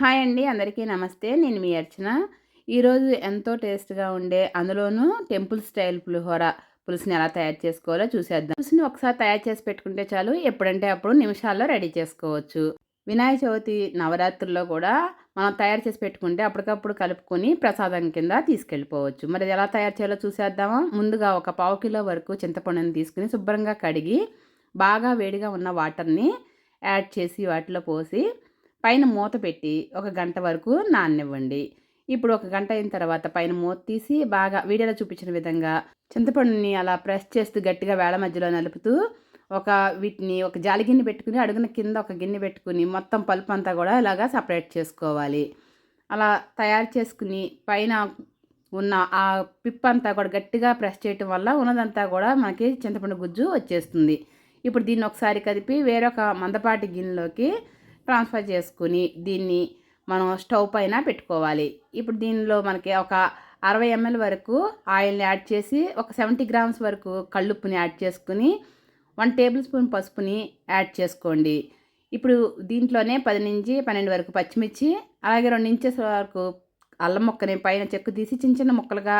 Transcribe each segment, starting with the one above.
Hi అండి అందరికీ నమస్తే. నేను మీ అర్చన. ఈరోజు ఎంతో టేస్ట్గా ఉండే అందులోనూ టెంపుల్ స్టైల్ పులిహోర పులుసుని ఎలా తయారు చేసుకోవాలో చూసేద్దాం. పులుసుని ఒకసారి తయారు చేసి పెట్టుకుంటే చాలు ఎప్పుడంటే అప్పుడు నిమిషాల్లో రెడీ చేసుకోవచ్చు. వినాయక చవితి నవరాత్రుల్లో కూడా మనం తయారు చేసి పెట్టుకుంటే అప్పటికప్పుడు కలుపుకొని ప్రసాదం కింద తీసుకెళ్ళిపోవచ్చు. మరి ఎలా తయారు చేయాలో చూసేద్దామా? ముందుగా ఒక పావు కిలో వరకు చింతపండుని తీసుకుని శుభ్రంగా కడిగి బాగా వేడిగా ఉన్న వాటర్ని యాడ్ చేసి వాటిలో పోసి పైన మూత పెట్టి ఒక గంట వరకు నాననివ్వండి. ఇప్పుడు ఒక గంట అయిన తర్వాత పైన మూత తీసి బాగా వీడియోలో చూపించిన విధంగా చింతపండుని అలా ప్రెస్ చేస్తూ గట్టిగా వేళ మధ్యలో నలుపుతూ ఒక వీటిని ఒక జాలి గిన్నె పెట్టుకుని అడుగున కింద ఒక గిన్నె పెట్టుకుని మొత్తం పలుపు అంతా కూడా ఇలాగా సపరేట్ చేసుకోవాలి. అలా తయారు చేసుకుని పైన ఉన్న ఆ పిప్ అంతా కూడా గట్టిగా ప్రెస్ చేయటం వల్ల ఉన్నదంతా కూడా మనకి చింతపండు గుజ్జు వచ్చేస్తుంది. ఇప్పుడు దీన్ని ఒకసారి కదిపి వేరొక మందపాటి గిన్నెలోకి ట్రాన్స్ఫర్ చేసుకుని దీన్ని మనం స్టవ్ పైన పెట్టుకోవాలి. ఇప్పుడు దీనిలో మనకి ఒక అరవై ఎంఎల్ వరకు ఆయిల్ని యాడ్ చేసి ఒక సెవెంటీ గ్రామ్స్ వరకు కళ్ళుప్పుని యాడ్ చేసుకుని వన్ టేబుల్ స్పూన్ పసుపుని యాడ్ చేసుకోండి. ఇప్పుడు దీంట్లోనే పది నుంచి పన్నెండు వరకు పచ్చిమిర్చి అలాగే రెండు ఇంచెస్ వరకు అల్లం ముక్కని పైన చెక్కు తీసి చిన్న చిన్న ముక్కలుగా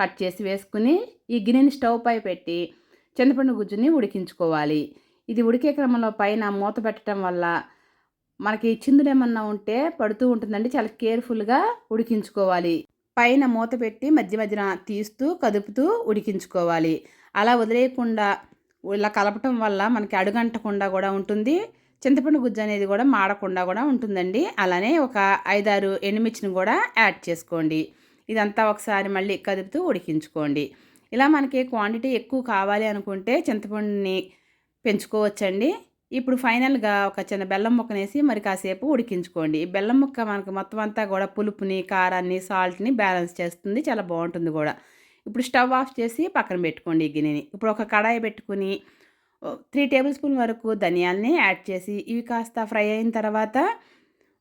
కట్ చేసి వేసుకుని ఈ గిన్నెని స్టవ్ పై పెట్టి చింతపండు గుజ్జుని ఉడికించుకోవాలి. ఇది ఉడికే క్రమంలో పైన మూత పెట్టడం వల్ల మనకి చిందులు ఏమన్నా ఉంటే పడుతూ ఉంటుందండి. చాలా కేర్ఫుల్గా ఉడికించుకోవాలి. పైన మూత పెట్టి మధ్య మధ్యన తీస్తూ కదుపుతూ ఉడికించుకోవాలి. అలా వదిలేయకుండా ఇలా కలపటం వల్ల మనకి అడుగంటకుండా కూడా ఉంటుంది. చింతపండు గుజ్జు అనేది కూడా మాడకుండా కూడా ఉంటుందండి. అలానే ఒక ఐదారు ఎండుమిర్చిని కూడా యాడ్ చేసుకోండి. ఇదంతా ఒకసారి మళ్ళీ కదుపుతూ ఉడికించుకోండి. ఇలా మనకి క్వాంటిటీ ఎక్కువ కావాలి అనుకుంటే చింతపండుని పెంచుకోవచ్చండి. ఇప్పుడు ఫైనల్గా ఒక చిన్న బెల్లం ముక్కనేసి మరి కాసేపు ఉడికించుకోండి. ఈ బెల్లం ముక్క మనకు మొత్తం అంతా కూడా పులుపుని కారాన్ని సాల్ట్ని బ్యాలెన్స్ చేస్తుంది. చాలా బాగుంటుంది కూడా. ఇప్పుడు స్టవ్ ఆఫ్ చేసి పక్కన పెట్టుకోండి ఈ గిన్నెని. ఇప్పుడు ఒక కడాయి పెట్టుకుని త్రీ టేబుల్ స్పూన్ వరకు ధనియాల్ని యాడ్ చేసి ఇవి కాస్త ఫ్రై అయిన తర్వాత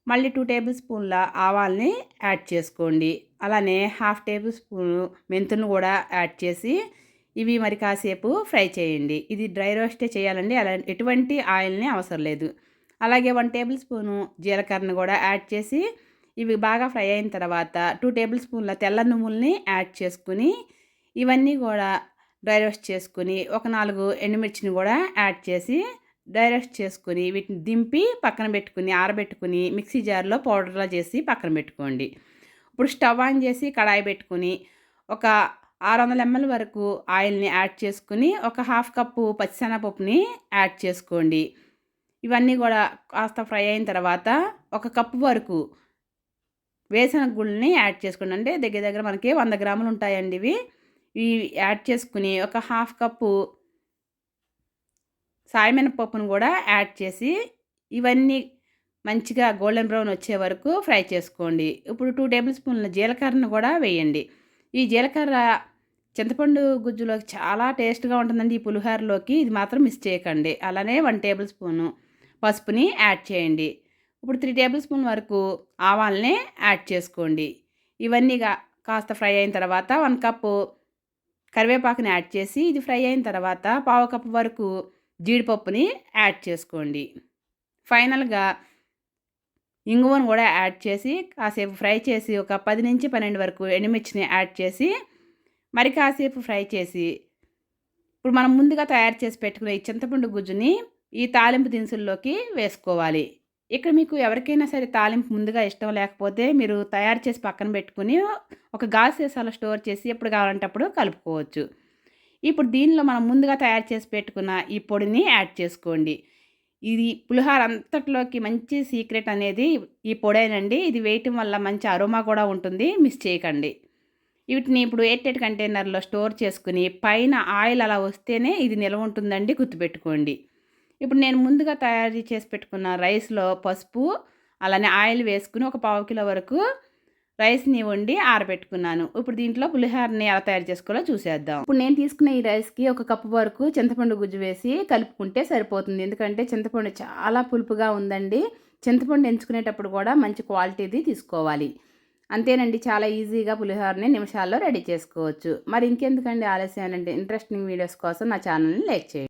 మళ్ళీ టూ టేబుల్ స్పూన్ల ఆవాల్ని యాడ్ చేసుకోండి. అలానే హాఫ్ టేబుల్ స్పూన్ మెంతులను కూడా యాడ్ చేసి ఇవి మరి కాసేపు ఫ్రై చేయండి. ఇది డ్రై రోస్టే చేయాలండి. అలా ఎటువంటి ఆయిల్ని అవసరం లేదు. అలాగే వన్ టేబుల్ స్పూను జీలకర్రను కూడా యాడ్ చేసి ఇవి బాగా ఫ్రై అయిన తర్వాత టూ టేబుల్ స్పూన్ల తెల్ల నువ్వుల్ని యాడ్ చేసుకుని ఇవన్నీ కూడా డ్రై రోస్ట్ చేసుకుని ఒక నాలుగు ఎండుమిర్చిని కూడా యాడ్ చేసి డ్రై రోస్ట్ చేసుకుని వీటిని దింపి పక్కన పెట్టుకుని ఆరబెట్టుకుని మిక్సీ జార్లో పౌడర్లా చేసి పక్కన పెట్టుకోండి. ఇప్పుడు స్టవ్ ఆన్ చేసి కడాయి పెట్టుకుని ఒక ఆరు వందల ఎంఎల్ వరకు ఆయిల్ని యాడ్ చేసుకుని ఒక హాఫ్ కప్పు పచ్చిశనగపప్పుని యాడ్ చేసుకోండి. ఇవన్నీ కూడా కాస్త ఫ్రై అయిన తర్వాత ఒక కప్పు వరకు వేసిన గుళ్ళని యాడ్ చేసుకోండి. అంటే దగ్గర దగ్గర మనకి వంద గ్రాములు ఉంటాయండి ఇవి. ఇవి యాడ్ చేసుకుని ఒక హాఫ్ కప్పు సాయమినపప్పును కూడా యాడ్ చేసి ఇవన్నీ మంచిగా గోల్డెన్ బ్రౌన్ వచ్చే వరకు ఫ్రై చేసుకోండి. ఇప్పుడు టూ టేబుల్ స్పూన్ల జీలకర్రను కూడా వేయండి. ఈ జీలకర్ర చింతపండు గుజ్జులోకి చాలా టేస్ట్గా ఉంటుందండి ఈ పులిహోరలోకి. ఇది మాత్రం మిస్ చేయకండి. అలానే వన్ టేబుల్ స్పూను పసుపుని యాడ్ చేయండి. ఇప్పుడు త్రీ టేబుల్ స్పూన్ వరకు ఆవాల్ని యాడ్ చేసుకోండి. ఇవన్నీ కాస్త ఫ్రై అయిన తర్వాత వన్ కప్పు కరివేపాకుని యాడ్ చేసి ఇది ఫ్రై అయిన తర్వాత పావు కప్పు వరకు జీడిపప్పుని యాడ్ చేసుకోండి. ఫైనల్గా ఇంగువను కూడా యాడ్ చేసి కాసేపు ఫ్రై చేసి ఒక పది నుంచి పన్నెండు వరకు ఎండుమిర్చిని యాడ్ చేసి మరి కాసేపు ఫ్రై చేసి ఇప్పుడు మనం ముందుగా తయారు చేసి పెట్టుకునే ఈ చింతపండు గుజ్జుని ఈ తాలింపు దినుసుల్లోకి వేసుకోవాలి. ఇక్కడ మీకు ఎవరికైనా సరే తాలింపు ముందుగా ఇష్టం లేకపోతే మీరు తయారు చేసి పక్కన పెట్టుకుని ఒక గాజు సీసాలో స్టోర్ చేసి ఎప్పుడు కావాలంటే అప్పుడు కలుపుకోవచ్చు. ఇప్పుడు దీనిలో మనం ముందుగా తయారు చేసి పెట్టుకున్న ఈ పొడిని యాడ్ చేసుకోండి. ఇది పులిహార అంతట్లోకి మంచి సీక్రెట్ అనేది ఈ పొడేనండి. ఇది వేయటం వల్ల మంచి అరోమా కూడా ఉంటుంది. మిస్ చేయకండి. వీటిని ఇప్పుడు ఎయిట్ కంటైనర్లో స్టోర్ చేసుకుని పైన ఆయిల్ అలా వస్తేనే ఇది నిల్వ ఉంటుందండి గుర్తుపెట్టుకోండి. ఇప్పుడు నేను ముందుగా తయారు చేసి పెట్టుకున్న రైస్లో పసుపు అలానే ఆయిల్ వేసుకుని ఒక పావు కిలో వరకు రైస్ని వండి ఆరబెట్టుకున్నాను. ఇప్పుడు దీంట్లో పులిహోరని ఎలా తయారు చేసుకోవాలో చూసేద్దాం. ఇప్పుడు నేను తీసుకున్న ఈ రైస్కి ఒక కప్పు వరకు చింతపండు గుజ్జు వేసి కలుపుకుంటే సరిపోతుంది. ఎందుకంటే చింతపండు చాలా పులుపుగా ఉందండి. చింతపండు ఎంచుకునేటప్పుడు కూడా మంచి క్వాలిటీది తీసుకోవాలి. అంతేనండి చాలా ఈజీగా పులిహోరని నిమిషాల్లో రెడీ చేసుకోవచ్చు. మరి ఇంకెందుకండి ఆలస్యం అంటే ఇంట్రెస్టింగ్ వీడియోస్ కోసం నా ఛానల్ని లైక్ చేయండి.